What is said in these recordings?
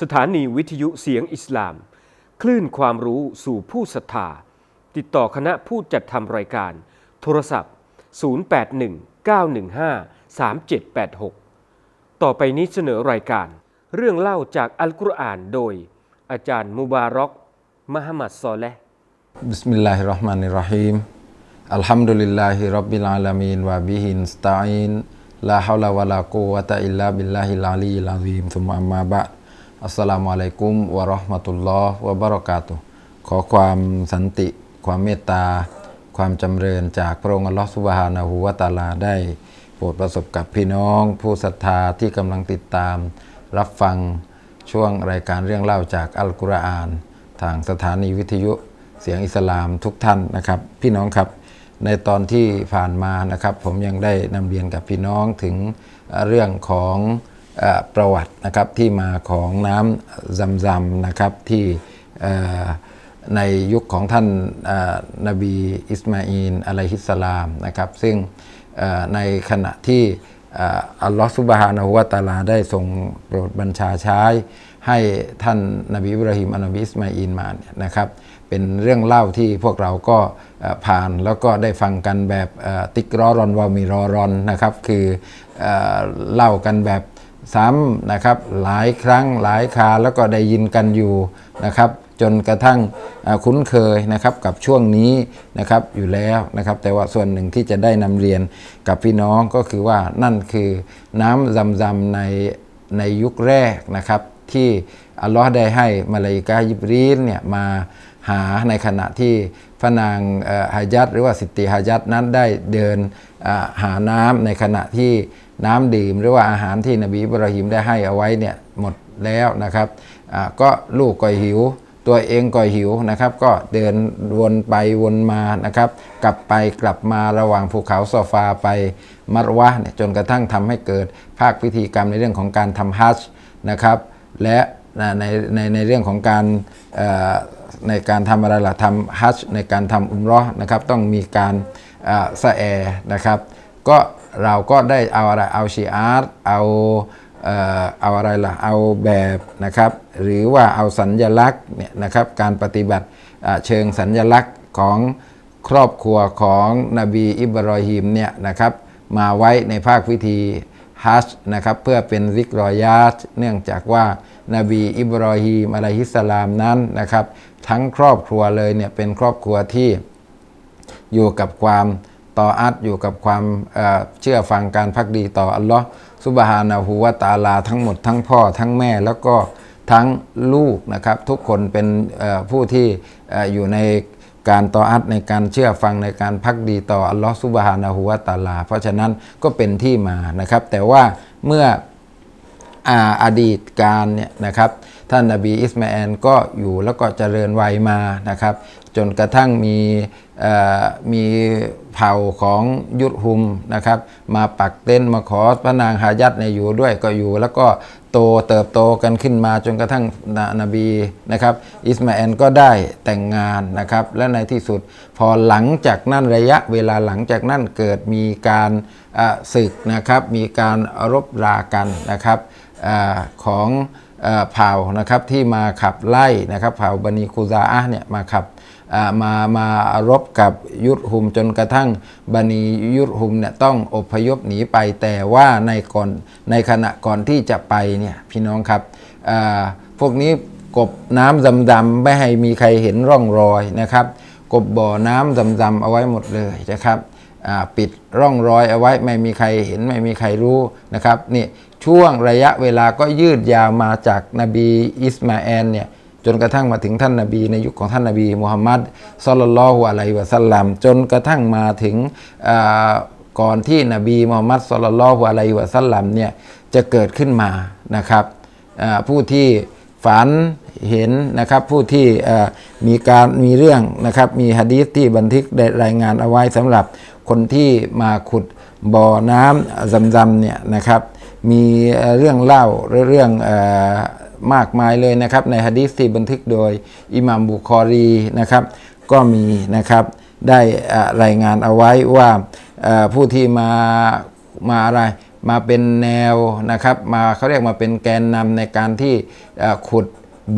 สถานีวิทยุเสียงอิสลาม คลื่นความรู้สู่ผู้ศรัทธา ติดต่อคณะผู้จัดทำรายการ โทรศัพท์ 0819153786 ต่อไปนี้เสนอรายการ เรื่องเล่าจากอัลกุรอานโดย อาจารย์มุบารอกมหมัดซอเลห์บิสมิลลาฮิรเราะห์มานิรเรฮีมอัลฮัมดุลิลลาฮิรับบิลอาลามีนวะบิฮินสตาอินลาฮาวลาวะลากูวะตะอิลลาบิลลาฮิลอาลีลาซีมซุมอัมมาบะ อัสสลามุอะลัยกุมวะราะห์มะตุลลอฮ์วะบะเราะกาตุขอความสันติ ความเมตตา ความจำเริญจากพระองค์อัลลอฮ์ซุบฮานะฮูวะตาลาได้โปรดประสบกับพี่น้อง ผู้ศรัทธาที่กำลังติดตาม รับฟังช่วงรายการเรื่องเล่าจากอัลกุรอาน ทางสถานีวิทยุเสียงอิสลามทุกท่านนะครับ พี่น้องครับ ในตอนที่ผ่านมานะครับ ผมยังได้นำเรียนกับพี่น้องถึงเรื่องของ ประวัตินะครับที่มาของน้ำซัมซัมนะครับที่ในยุคของท่านนบีอิสมาอีนอะลัยฮิสสลามนะครับซึ่งในขณะที่อัลลอฮฺซุบฮานะฮูวะตาลาได้ทรงโปรดบัญชาใช้ให้ท่านนบีอิบราฮิมอันบีอิสมาอีนมาเนี่ยนะครับเป็นเรื่องเล่าที่พวกเราก็ผ่านแล้วก็ได้ฟังกันแบบติกรอรอนวามีรอรอนนะครับคือเล่ากันแบบ ซ้ำนะครับหลายครั้งหลายคราแล้วก็ได้ยินกันอยู่นะครับ จนกระทั่งคุ้นเคยนะครับกับช่วงนี้นะครับอยู่แล้วนะครับ แต่ว่าส่วนหนึ่งที่จะได้นำเรียนกับพี่น้องก็คือว่านั่นคือน้ำซำซำในในยุคแรกนะครับ ที่อัลลอฮ์ได้ให้มาลาอิกายิบรีลเนี่ยมาหาในขณะที่ พระนางฮายัดหรือว่าสิทธิฮายัดนั้นได้เดินหาน้ำในขณะที่น้ำดื่ม หรือว่าอาหารที่นบีบราฮิมได้ให้เอาไว้เนี่ยหมดแล้วนะครับก็ลูกก็หิว ตัวเองก็หิวนะครับ ก็เดินวนไปวนมานะครับ กลับไปกลับมาระหว่างภูเขาโซฟาไปมัรวะเนี่ยจนกระทั่งทำให้เกิดภาคพิธีกรรมในเรื่องของการทำฮัจญ์นะครับและ ในในในเรื่องของการในการทำอะไรล่ะทำฮัจญ์ในการทำอุมรอห์นะครับต้องมีการสะแอนะครับก็เราก็ได้เอาอะไรเอาชีอาร์ตเอาเอาอะไรล่ะเอาแบบนะครับหรือว่าเอาสัญญลักษณ์เนี่ยนะครับการปฏิบัติเชิงสัญญลักษณ์ของครอบครัวของนบีอิบรอฮิมเนี่ยนะครับมาไว้ในภาคพิธี ฮัจนะครับเพื่อเป็นริกรอยาตเนื่องจากว่านบีอิบรอฮีมอะลัยฮิสสลามนั้นนะครับ ทั้งครอบครัวเลยเนี่ยเป็นครอบครัวที่อยู่กับความต่ออัดอยู่กับความเเชื่อฟังการพักดีต่ออัลลอฮ์ซุบฮานะฮูวะตาลาทั้งหมดทั้งพ่อทั้งแม่แล้วก็ทั้งลูกนะครับ ทุกคนเป็นผู้ที่อยู่ใน การต่ออัดในการเชื่อฟังในการพักดีต่ออัลลอฮฺซุบฮานะฮูวะตาลา เพราะฉะนั้นก็เป็นที่มานะครับ แต่ว่าเมื่อออดีตการเนี่ยนะครับ ท่านนบีอิสมาแอลก็อยู่แล้วก็เจริญวัยมานะครับ จนกระทั่งมีมีเผ่าของยุทธหุมนะครับ มาปักเต้นมาขอพระนางฮายัดในอยู่ด้วยก็อยู่ แล้วก็โตเติบโตกันขึ้นมาจนกระทั่งนนบีนะครับ อิสมาแอลก็ได้แต่งงานนะครับ และในที่สุดพอหลังจากนั้นระยะเวลาหลังจากนั้นเกิดมีการศึกนะครับ มีการรบรากันนะครับอของ เผ่านะครับที่มาขับไล่นะครับเผ่าบันีคูซาอะเนี่ยมาขับมามารบกับยุทธหุมจนกระทั่งบันียุทธหุมเนี่ยต้องอพยพหนีไปแต่ว่าในก่อนในขณะก่อนที่จะไปเนี่ยพี่น้องครับพวกนี้กบน้ำดำๆไม่ให้มีใครเห็นร่องรอยนะครับ กบบ่อน้ำดำๆเอาไว้หมดเลยนะครับ ปิดร่องรอยเอาไว้ไม่มีใครเห็นไม่มีใครรู้นะครับนี่ช่วงระยะเวลาก็ยืดยาวมาจากนบีอิสมาแอลเนี่ยจนกระทั่งมาถึงท่านนาบีในยุคของท่านนาบีมุฮัมมัดศ็อลลัลลอฮุอะลัยวะสัลลัมจนกระทั่งมาถึงก่อนที่นบีมุฮัมมัดศ็อลลัลลอฮุอะลัยวะสัลลัมเนี่ยจะเกิดขึ้นมานะครับผู้ที่ฝันเห็นนะครับผู้ที่มีการมีเรื่องนะครับมีหะดีษที่บันทึกได้รายงานเอาไว้สำหรับ คนที่มาขุดบ่อน้ำซำๆเนี่ยนะครับ มีเรื่องเล่าเรื่องอมากมายเลยนะครับ ในหะดีษที่บันทึกโดยอิหม่ามบุคอรีนะครับ ก็มีนะครับได้รายงานเอาไว้ว่าผู้ที่มามาอะไรมาเป็นแนวนะครับ มาเขาเรียกมาเป็นแกนนำในการที่ขุด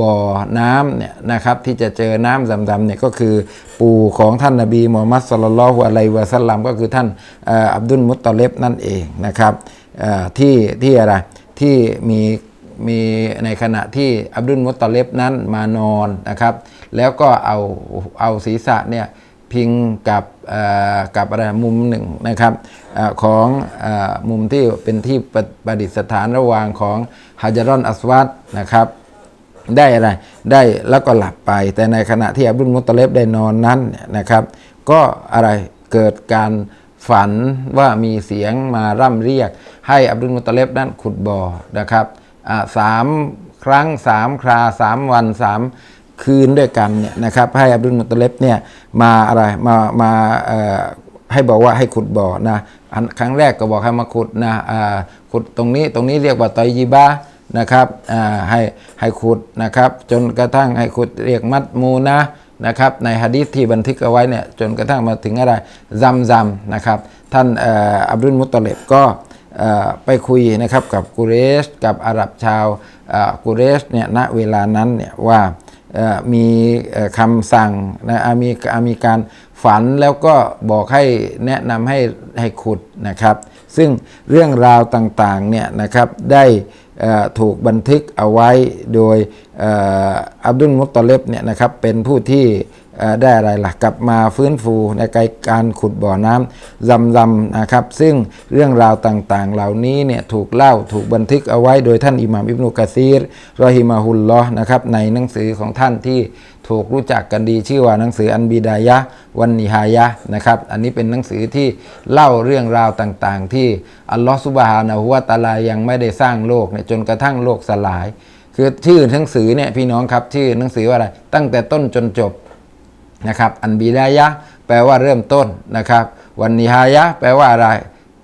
บ่อน้ำเนี่ยนะครับที่จะเจอน้ำดำๆเนี่ยก็คือปู่ของท่านนบีมูฮัมมัดสุลลัลลอฮุอะลัยวะสัลลัมก็คือท่านอับดุลมุตตอเลบนั่นเองนะครับที่ที่อะไรที่มีมีในขณะที่อับดุลมุตตอเลบนั้นมานอนนะครับ แล้วก็เอาเอาศีรษะเนี่ยพิงกับกับอะไรมุมหนึ่งนะครับอของอมุมที่เป็นที่ประประดิษฐานระหว่างของฮาจารอนอัสวัดนะครับ ได้อะไรได้แล้วก็หลับไป แต่ในขณะที่อับดุลมุตตะเลบได้นอนนั้นนะครับ ก็อะไรเกิดการฝันว่ามีเสียงมาร่ำเรียก ให้อับดุลมุตตะเลบนั้นขุดบ่อนะครับอ่าสามครั้งสามคราสามวันสามคืนด้วยกันเนี่ยนะครับให้อับดุลมุตตะเลบเนี่ยมาอะไรมามาเอ่อให้บอกว่าให้ขุดบ่อนะครั้งแรกก็บอกให้มาขุดนะอ่าขุดตรงนี้ตรงนี้เรียกว่าตอยยีบา นะครับให้ให้ขุดนะครับจนกระทั่งให้ขุดเรียกมัดมูนะนะครับในฮะดีษที่บันทึกเอาไว้เนี่ยจนกระทั่งมาถึงอะไรซัมซัมนะครับท่านอ,อับดุลมุตตเลบก็ไปคุยนะครับกับกุเรชกับอาหรับชาวอ่อกุเรชเนี่ยณเวลานั้นเนี่ยว่ามีคำสั่งนะมีมีการฝันแล้วก็บอกให้แนะนำให้ให้ขุดนะครับ ซึ่งเรื่องราวต่างๆเนี่ยนะครับได้ ถูกบันทึกเอาไว้โดยอับดุลมุตตเลบเนี่ยนะครับเป็นผู้ที่ได้อะไรล่ะกลับมาฟื้นฟูในการขุดบ่อน้ำจำๆนะครับ ซึ่งเรื่องราวต่างๆ เหล่านี้เนี่ยถูกเล่าถูกบันทึกเอาไว้โดยท่านอิหม่ามอิบนุกะซีรรอฮิมาฮุลลอฮ์นะครับในหนังสือของท่านที่ ถูกรู้จักกันดีชื่อว่าหนังสืออันบิดายะวันนิฮายะนะครับอันนี้เป็นหนังสือที่เล่าเรื่องราวต่างๆ ที่อัลลอฮฺซุบฮานะฮูวะตาลายังไม่ได้สร้างโลกเนี่ยจนกระทั่งโลกสลาย คือชื่อหนังสือเนี่ยพี่น้องครับชื่อหนังสือว่าอะไร ตั้งแต่ต้นจนจบนะครับอันบิดายะแปลว่าเริ่มต้นนะครับ วันนิฮายะแปลว่าอะไร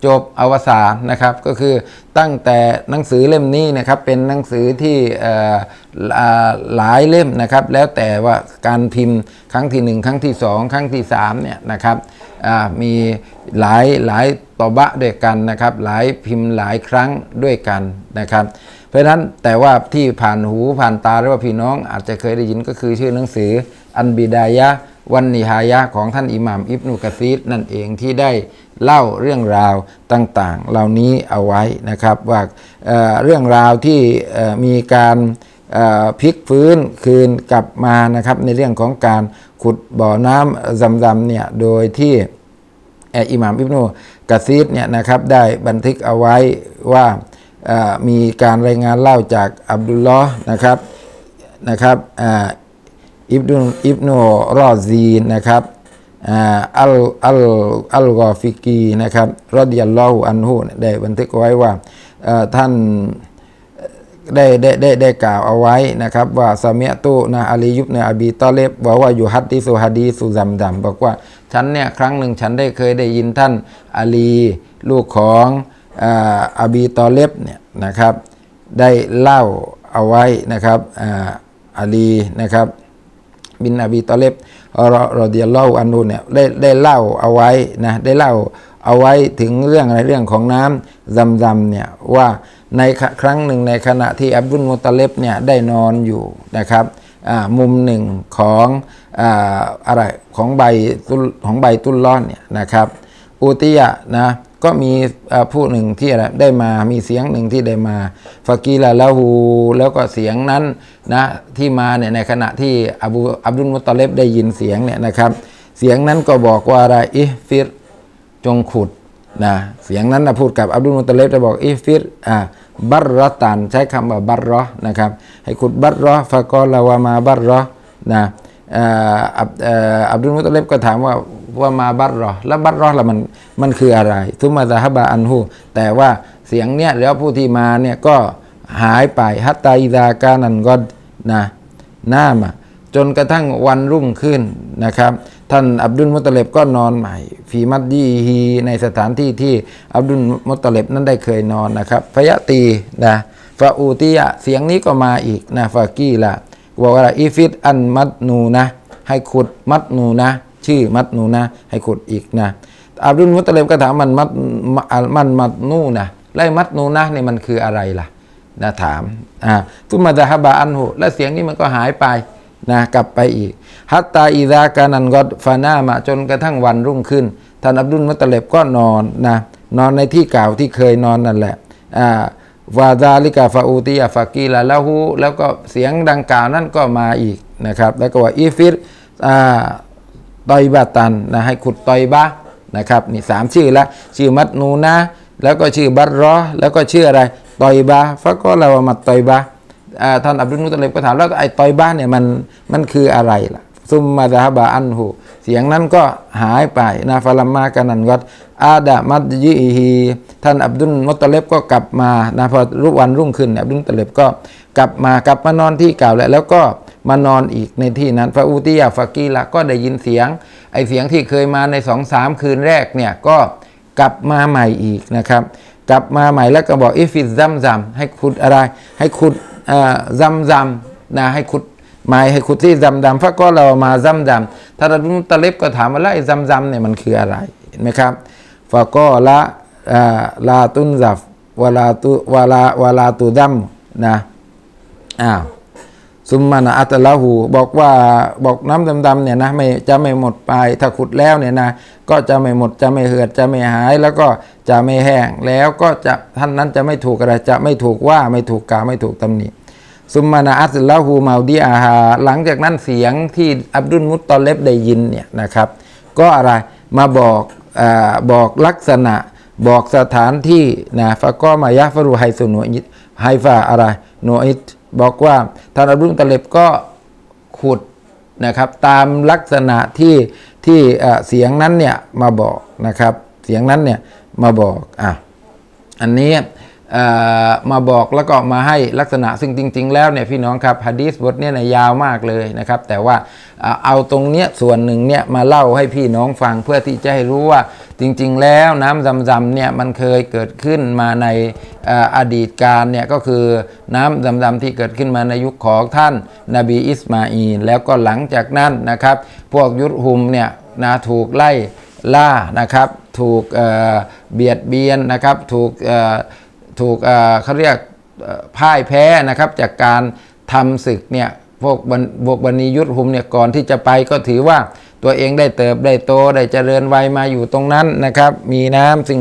จบอวสานนะครับก็คือตั้งแต่หนังสือเล่มนี้นะครับเป็นหนังสือที่หลายเล่มนะครับแล้วแต่ว่าการพิมพ์ครั้งที่หนึ่งครั้งที่สองครั้งที่สามเนี่ยนะครับมีหลายหลายตอบะด้วยกันนะครับหลายพิมพ์หลายครั้งด้วยกันนะครับเพราะฉะนั้นแต่ว่าที่ผ่านหูผ่านตาหรือว่าพี่น้องอาจจะเคยได้ยินก็คือชื่อหนังสืออันบิดายะวันนิฮายะของท่านอิหม่ามอิบนุกะซีรนั่นเองที่ได้ เล่าเรื่องราวต่างๆ เหล่านี้เอาไว้นะครับว่าเเรื่องราวที่มีการพลิกฟื้นคืนกลับมานะครับในเรื่องของการขุดบ่อน้ำซำๆเนี่ยโดยที่อิหม่ามอิบนุกะซีดเนี่ยนะครับได้บันทึกเอาไว้ว่ามีการรายงานเล่าจากอับดุลลอฮ์นะครับนะครับอิบนุอิบนุรอซีนนะครับ อัลอัลอัลกอฟิกีนะครับรอดิยัลลอฮุอันฮุเนี่ยได้บันทึกไว้ว่าท่านได้ได้ได้ได้กล่าวเอาไว้นะครับว่าสามียตุนะอาลียุบเนอบีตอเลบบอกว่าอยู่ฮัดดิสุฮัดีสุซัมดัมบอกว่าฉันเนี่ยครั้งหนึ่งฉันได้เคยได้ยินท่านอาลีลูกของอาอาบีตอเลบเนี่ยนะครับได้เล่าเอาไว้นะครับอาอาลีนะครับบินอบีตอเลบ รอรอเดียเล่าอันนูเนี่ยได้ได้เล่าเอาไว้นะได้เล่าเอาไว้ถึงเรื่องอะไรเรื่องของน้ำจำจำเนี่ยว่าในครั้งหนึ่งในขณะที่อับดุลมุตะเลบเนี่ยได้นอนอยู่นะครับมุมหนึ่งของออะไรของใบตุลของใบตุลล้อนเนี่ยนะครับอุติยะนะ ก็มีผู้หนึ่งที่อะไรได้มามีเสียงหนึ่งที่ได้มาฟากีลาละหูแล้วก็เสียงนั้นนะที่มาเนี่ยในขณะที่อบูอับดุลมุตตเลบได้ยินเสียงเนี่ยนะครับ เสียงนั้นก็บอกว่าอะไรอิฟิรจงขุดนะเสียงนั้นนะพูดกับอับดุลมุตตเลบจะบอกอิฟิรอ่าบัรรอตันใช้คำว่าบัรรอนะครับ ให้ขุดบัรรอฟะกอลาวามาบัรรอนะอับอับดุลมุตตเลบก็ถามว่า ว่ามาบัรรอแล้วบัรรอละมันมันคืออะไรทุมาซาฮบะอันฮูแต่ว่าเสียงเนี้ยแล้วผู้ที่มาเนี่ยก็หายไปฮัตตาอิดากานันก็นะหน้ามาจนกระทั่งวันรุ่งขึ้นนะครับ ท่านอับดุลมุตตเลบก็นอนใหม่ฟีมัดดีฮีในสถานที่ที่อับดุลมุตตเลบนั้นได้เคยนอนนะครับพยะตีนะฟาอูติยะเสียงนี้ก็มาอีกนะฟากีละบอกว่าอีฟิตอันมัดนูนะ ให้ขุดมัดนูนะ ชื่อมัดนูนะ ให้ขุดอีกนะอับดุลมุตตเลบก็ถามมันมัดมันมัดนูนะไล่มัดนูนะเนี่ยมันคืออะไรล่ะนะถามอ่าตุมาดะฮบะอันหูและเสียงนี้มันก็หายไปนะกลับไปอีกฮัตตาอีดากานันกอดฟานามาจนกระทั่งวันรุ่งขึ้นท่านอับดุลมุตตเลบก็นอนนะนอนในที่เก่าที่เคยนอนนั่นแหละอ่าวาดาลิกาฟาอูติยาฟากีลาละหูแล้วก็เสียงดังกล่าวนั้นก็มาอีกนะครับ แล้วก็ว่าอีฟิรอ่า ตอยบาตันนะให้ขุดตอยบะนะครับนี่สามชื่อละชื่อมัดนูนะแล้วก็ชื่อบัตรอแล้วก็ชื่ออะไรตอยบะฟักก็เรามาตอยบะอ่าท่านอับดุลมุตเลบก็ถามแล้วไอ้ตอยบะเนี่ยมันมันคืออะไรล่ะ ซุมมาดาฮบะอันหูเสียงนั้นก็หายไปนะฟาลัมมากันนันก็อาดามัดยิฮีท่านอับดุลมุตเลบก็กลับมานะพอรุ่วันรุ่งขึ้นอับดุลมุตเลบก็กลับมากลับมานอนที่เก่าแล้วแล้วก็มานอนอีกในที่นั้นฟาอูติยาฟากีละก็ได้ยินเสียง ไอเสียงที่เคยมาในสองสามคืนแรกเนี่ยก็กลับมาใหม่อีกนะครับ กลับมาใหม่แล้วก็บอกอิฟิซซัมซัมให้ขุดอะไร ให้ขุดซัมซัมนะให้ขุด ม้ให้ขุดที่ซัมซัมฟะก็เรามาซัมซัมท่านอับดุลมุตะเลบก็ถามว่าล้วไอ้ซัมซัมเนี่ยมันคืออะไรเห็นไหมครับฟะก็ละลาตุนซัฟวลาตุวลาวลาตุดัมนะอ้าวซุมมานะอัตละหูบอกว่าบอกน้ำดำๆเนี่ยนะไม่จะไม่หมดไปถ้าขุดแล้วเนี่ยนะก็จะไม่หมดจะไม่เหือดจะไม่หาย แล้วก็จะไม่แห้งแล้วก็จะท่านนั้นจะไม่ถูกอะไรจะไม่ถูกว่าไม่ถูกกาไม่ถูกตำหนิ ซุมมานะอัตละหูเมาดีอาหาหลังจากนั้นเสียงที่อับดุลมุตตอเลบได้ยินเนี่ยนะครับ ก็อะไรมาบอกอบอกลักษณะบอกสถานที่นะฟะก็มายะฟรุไฮสุโนอิตไฮฟาอะไรโนอิตบอกว่าท่านอับดุลมุตตอเลบก็ขุดนะครับ ตามลักษณะที่ที่เสียงนั้นเนี่ยมาบอกนะครับ เสียงนั้นเนี่ยมาบอกอะอันนี้ มาบอกแล้วก็มาให้ลักษณะซึ่งจริง ๆ แล้วเนี่ยพี่น้องครับฮะดีสบทเนี่ยนะยาวมากเลยนะครับ แต่ว่าเอาตรงเนี้ยส่วนหนึ่งเนี่ยมาเล่าให้พี่น้องฟังเพื่อที่จะให้รู้ว่าจริง ๆ แล้วน้ำซำๆเนี่ยมันเคยเกิดขึ้นมาในอดีตการเนี่ยก็คือน้ำซำๆที่เกิดขึ้นมาในยุคของท่านนบีอิสมาอีลแล้วก็หลังจากนั้นนะครับ พวกยุทธหุมเนี่ยนะถูกไล่ล่านะครับ ถูกเบียดเบียนนะครับ ถูก ถูกเขาเรียกพ่ายแพ้นะครับ จากการทำศึกเนี่ยพวกบันพวกบันียุทธหุมเนี่ยก่อนที่จะไปก็ถือว่าตัวเองได้เติบได้โตได้เจริญวัยมาอยู่ตรงนั้นนะครับ มีน้ำสิ่ง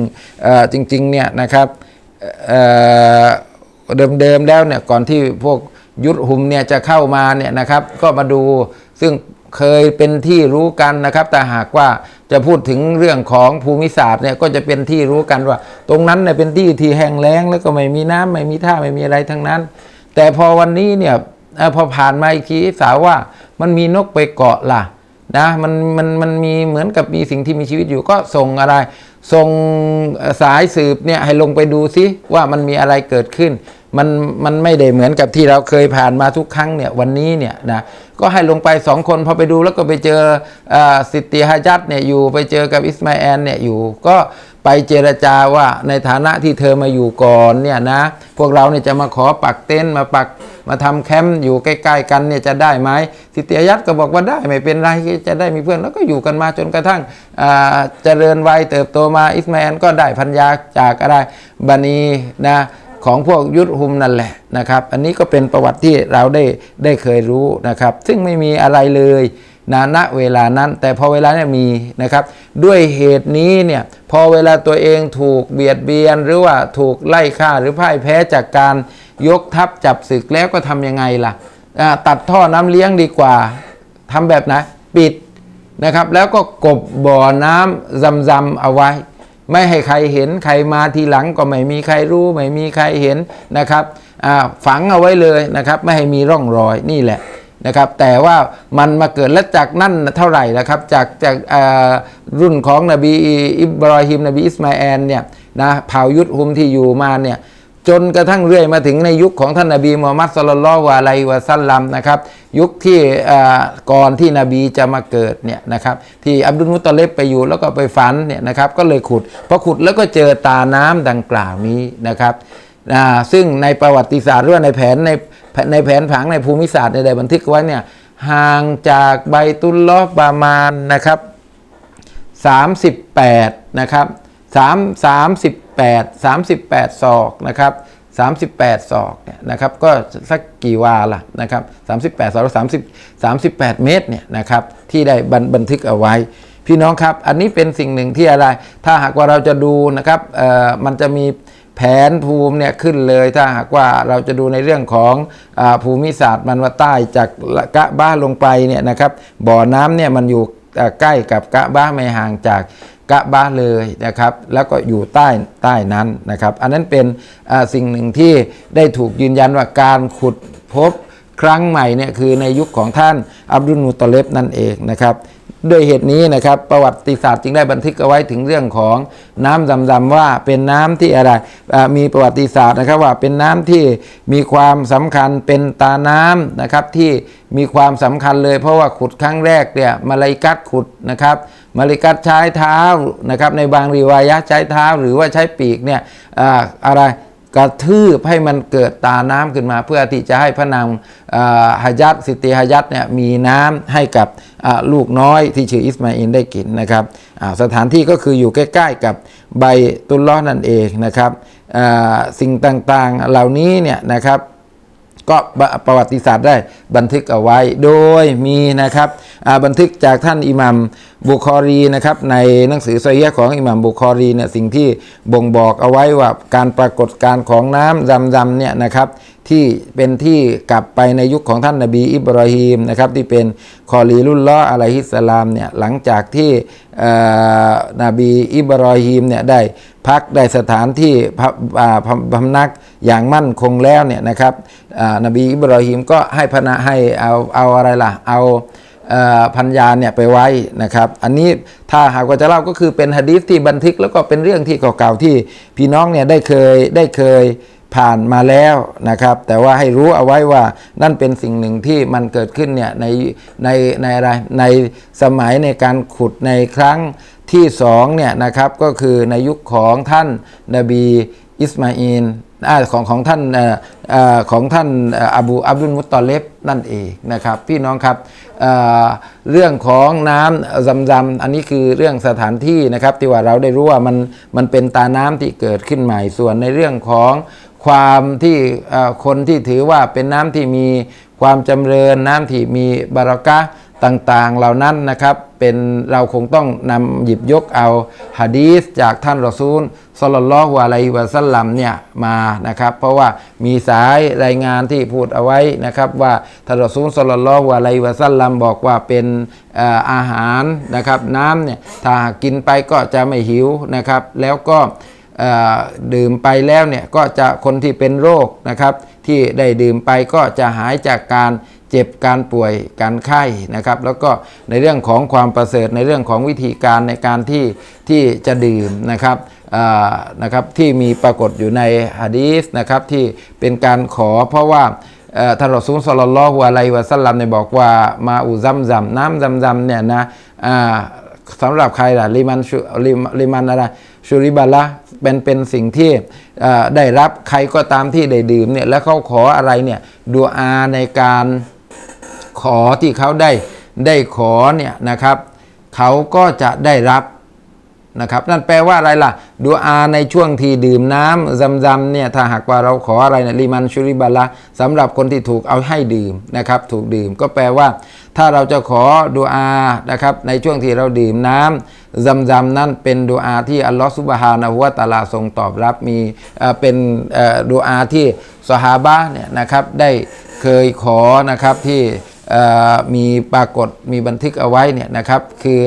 จริงๆเนี่ยนะครับเอ่อเดิมๆแล้วเนี่ยก่อนที่พวกยุทธหุมเนี่ยจะเข้ามาเนี่ยนะครับ ก็มาดูซึ่ง เคยเป็นที่รู้กันนะครับ แต่หากว่าจะพูดถึงเรื่องของภูมิศาสตร์เนี่ยก็จะเป็นที่รู้กันว่า ตรงนั้นเนี่ยเป็นที่ที่แห้งแล้งแล้วก็ไม่มีน้ำไม่มีท่าไม่มีอะไรทั้งนั้น แต่พอวันนี้เนี่ยอพอผ่านมาอีกทีสาวว่ามันมีนกไปเกาะล่ะนะมันมันมันมีเหมือนกับมีสิ่งที่มีชีวิตอยู่ก็ส่งอะไร ส่งสายสืบเนี่ยให้ลงไปดูซิว่ามันมีอะไรเกิดขึ้น มันมันไม่ได้เหมือนกับที่เราเคยผ่านมาทุกครั้งเนี่ยวันนี้เนี่ยนะก็ให้ลงไปสองคนพอไปดูแล้วก็ไปเจอสิทธิฮะจัดเนี่ยอยู่ไปเจอกับอิสมาแอลเนี่ยอยู่ก็ไปเจรจาว่าในฐานะที่เธอมาอยู่ก่อนเนี่ยนะพวกเราเนี่ยจะมาขอปักเต็นท์มาปักมาทำแคมป์อยู่ใกล้ๆกันเนี่ยจะได้ไหมสิทธิฮะจัดก็บอกว่าได้ไม่เป็นไรจะได้มีเพื่อนแล้วก็อยู่กันมาจนกระทั่งอ่าเจริญวัยเติบโตมาอิสมาแอลก็ได้พัญญาจากอะไรบันีนะ ของพวกยุทธหุมนั่นแหละนะครับ อันนี้ก็เป็นประวัติที่เราได้ได้เคยรู้นะครับ ซึ่งไม่มีอะไรเลยนะณเวลานั้น แต่พอเวลาเนี่ยมีนะครับ ด้วยเหตุนี้เนี่ยพอเวลาตัวเองถูกเบียดเบียน หรือว่าถูกไล่ฆ่าหรือพ่ายแพ้จากการยกทัพจับศึกแล้วก็ทำยังไงล่ะตัดท่อน้ำเลี้ยงดีกว่าทำแบบไหนปิดนะครับ แล้วก็กบบ่อน้ำซำๆเอาไว้ ไม่ให้ใครเห็นใครมาทีหลังก็ไม่มีใครรู้ ไม่มีใครเห็นนะครับฝังเอาไว้เลยนะครับ ไม่ให้มีร่องรอยนี่แหละนะครับ แต่ว่ามันมาเกิดและจากนั่นเท่าไหร่นะครับ จากจากรุ่นของนบีอิบรอฮิมนบีอิสมาแอนเนี่ยนะเผ่ายุทธหุมที่อยู่มาเนี่ย จนกระทั่งเรื่อยมาถึงในยุคของท่านนบีมูฮัมมัดสุลลัลลอฮุอะลัยฮิวะซัลลัมนะครับ ยุคที่ก่อนที่นบีจะมาเกิดเนี่ยนะครับ ที่อับดุลมุตตเลบไปอยู่แล้วก็ไปฝันเนี่ยนะครับ ก็เลยขุดพอขุดแล้วก็เจอตาน้ำดังกล่าวนี้นะครับซึ่งในประวัติศาสตร์หรือว่าในแผนในในแผนผังในภูมิศาสตร์ในใดบันทึกไว้เนี่ยห่างจากใบตุลลอประมาณนะครับ38นะครับ 3 38 38ศอกนะครับ38 ศอกเนี่ยนะครับก็สักกี่วาล่ะนะครับ38ศอก30 38 เมตรเนี่ยนะครับที่ได้บันบันทึกเอาไว้ พี่น้องครับ อันนี้เป็นสิ่งหนึ่งที่อะไร ถ้าหากว่าเราจะดูนะครับเอ่อมันจะมีแผนภูมิเนี่ยขึ้นเลย ถ้าหากว่าเราจะดูในเรื่องของอภูมิศาสตร์มันว่าใต้จากกะบ้าลงไปเนี่ยนะครับบ่อน้ำเนี่ยมันอยู่ใกล้กับกะบ้าไม่ห่างจาก กะบ้าเลยนะครับ แล้วก็อยู่ใต้ใต้นั้นนะครับ อันนั้นเป็นสิ่งหนึ่งที่ได้ถูกยืนยันว่าการขุดพบครั้งใหม่เนี่ยคือในยุคของท่านอับดุลมุตเลบนั่นเองนะครับ ด้วยเหตุนี้นะครับ ประวัติศาสตร์จึงได้บันทึกเอาไว้ถึงเรื่องของน้ำดำๆว่าเป็นน้ำที่อะไรมีประวัติศาสตร์นะครับว่าเป็นน้ำที่มีความสำคัญเป็นตาน้ำนะครับที่มีความสำคัญเลยเพราะว่าขุดครั้งแรกเนี่ยมาลาอิกัดขุดนะครับมาลาอิกัดใช้เท้านะครับในบางรีวายะใช้เท้าหรือว่าใช้ปีกเนี่ยอะไร กระทืบให้มันเกิดตาน้ำขึ้นมา เพื่อที่จะให้พระนางอ่าฮายัดสิติฮายัดเนี่ยมีน้ำให้กับลูกน้อยที่ชื่ออิสมาอินได้กินนะครับสถานที่ก็คืออยู่ใกล้ ๆ กับใบตุลล้อนั่นเองนะครับสิ่งต่างๆเหล่านี้เนี่ยนะครับ ก็ประวัติศาสตร์ได้บันทึกเอาไว้ โดยมีนะครับบันทึกจากท่านอิหมัมบุคอรีนะครับในหนังสือไซยะของอิหมัมบุคอรีเนี่ยสิ่งที่บ่งบอกเอาไว้ว่าการปรากฏการของน้ำดำๆเนี่ยนะครับที่เป็นที่กลับไปในยุคของท่านนบีอิบราฮิมนะครับที่เป็นคอลีลุลลออะลัยฮิสลามเนี่ยหลังจากที่นบีอิบราฮิมเนี่ยได้พักได้สถานที่พระอ่าพำพำนัก อย่างมั่นคงแล้วเนี่ยนะครับนบีอิบราฮิมก็ให้พนะให้เอาเอาอะไรล่ะเอาพันยาเนี่ยไปไว้นะครับ อันนี้ถ้าหากว่าจะเล่าก็คือเป็นหะดีษที่บันทึกแล้วก็เป็นเรื่องที่เก่าๆที่พี่น้องเนี่ยได้เคยได้เคยผ่านมาแล้วนะครับ แต่ว่าให้รู้เอาไว้ว่านั่นเป็นสิ่งหนึ่งที่มันเกิดขึ้นเนี่ยในในในอะไรในสมัยในการขุดในครั้งที่สองเนี่ยนะครับก็คือในยุคของท่านนบีอิสมาอิน ของของท่านอ่อของท่านอบูอับดุลมุตตอเลบนั่นเองนะครับ พี่น้องครับเอ่อเรื่องของน้ำซำๆอันนี้คือเรื่องสถานที่นะครับที่ว่าเราได้รู้ว่ามันมันเป็นตาน้ำที่เกิดขึ้นใหม่ส่วนในเรื่องของความที่อ่อคนที่ถือว่าเป็นน้ำที่มีความจำเริญน้ำที่มีบารอกะ ต่างๆเหล่านั้นนะครับเป็นเราคงต้องนำหยิบยกเอาฮะดีษจากท่านรอซูลสลลลลอฮุอะลัยวะสัลลัมเนี่ยมานะครับ เพราะว่ามีสายรายงานที่พูดเอาไว้นะครับ ว่าท่านรอซูลสลลลลอฮุอะลัยวะสัลลัมบอกว่าเป็นอาหารนะครับน้ำเนี่ยถ้าหากินไปก็จะไม่หิวนะครับ แล้วก็ดื่มไปแล้วเนี่ยก็จะคนที่เป็นโรคนะครับ ที่ได้ดื่มไปก็จะหายจากการเจ็บการป่วยการไข้นะครับ แล้วก็ในเรื่องของความประเสริฐในเรื่องของวิธีการในการที่ที่จะดื่มนะครับอ่านะครับที่มีปรากฏอยู่ในฮะดีษนะครับที่เป็นการขอเพราะว่าท่านรอซูลสลลลลอฮุอะลัยวะสัลลัมเนี่ยบอกว่ามาอุซัมซัมน้ำซัมซัมเนี่ยนะอ่าสำหรับใครล่ะลิมันชูลิมลิมันอะไรชูริบาละ เป็นเป็นสิ่งที่ได้รับใครก็ตามที่ได้ดื่มเนี่ยแล้วเขาขออะไรเนี่ยดูอาในการขอที่เขาได้ได้ขอเนี่ยนะครับเขาก็จะได้รับนะครับนั่นแปลว่าอะไรล่ะดูอาในช่วงที่ดื่มน้ำซำๆเนี่ยถ้าหากว่าเราขออะไรเนี่ยลิมันชูริบาละสำหรับคนที่ถูกเอาให้ดื่มนะครับถูกดื่มก็แปลว่า ถ้าเราจะขอดูอานะครับในช่วงที่เราดื่มน้ำ ซำๆนั้นเป็นดูอาที่อัลลอฮฺซุบฮานะฮูวะตาลาทรงตอบรับมีเป็นเอ่อดูอาที่สหาบะเนี่ยนะครับได้เคยขอนะครับที่มีปรากฏมีบันทึกเอาไว้เนี่ยนะครับคือ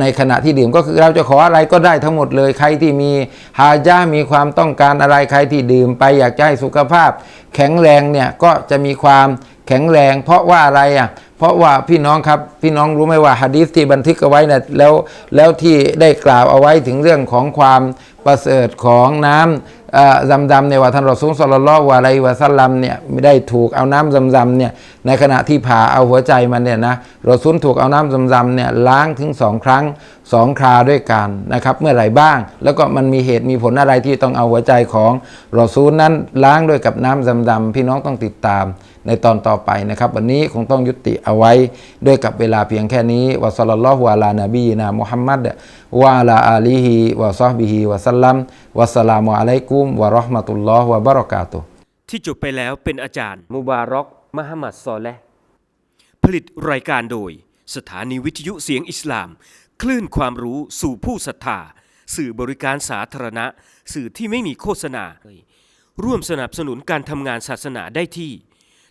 ในขณะที่ดื่มก็คือเราจะขออะไรก็ได้ทั้งหมดเลยใครที่มีฮาจามีความต้องการอะไรใครที่ดื่มไปอยากจะให้สุขภาพ แข็งแรงเนี่ยก็จะมีความแข็งแรง เพราะว่าอะไรอะเราะว่าพี่น้องครับพี่น้องรู้ไหมว่าฮะดีษที่บันทึกเอาไว้นี่ยแล้วแล้วที่ได้กล่าวเอาไว้ถึงเรื่องของความประเสริฐของน้ำเอ่อดำๆในยว่าท่านรอซูลสลลัลลอฮุอะลัยฮิวะซัลลัมเนี่ยไม่ได้ถูกเอาน้ำดำๆเนี่ยในขณะที่ผ่าเอาหัวใจมันเนี่ยนะรอซูลถูกเอาน้ำดำๆเนี่ยล้างถึงสองครั้งสองคราด้วยกันนะครับเมื่อไหร่บ้าง แล้วก็มันมีเหตุมีผลอะไรที่ต้องเอาหัวใจของรอซูลนั้นล้างด้วยกับน้ำดำๆพี่น้องต้องติดตาม ในตอนต่อไปนะครับ วันนี้คงต้องยุติเอาไว้ด้วยกับเวลาเพียงแค่นี้วะซัลลัลลอฮุอะลานบีนามุฮัมมัดวะอะลาอาลีฮิวะซอฮบิฮิวะสัลลัมวัสสลามุอะลัยกุมวะเราะห์มะตุลลอฮ์วะบะเราะกาตุฮ์ที่จบไปแล้วเป็นอาจารย์มุบารอกมหมัดซอและห์ผลิตรายการโดย สถานีวิทยุเสียงอิสลาม คลื่นความรู้สู่ผู้ศรัทธาสื่อบริการสาธารณะ สื่อที่ไม่มีโฆษณา ร่วมสนับสนุนการทำงานศาสนาได้ที่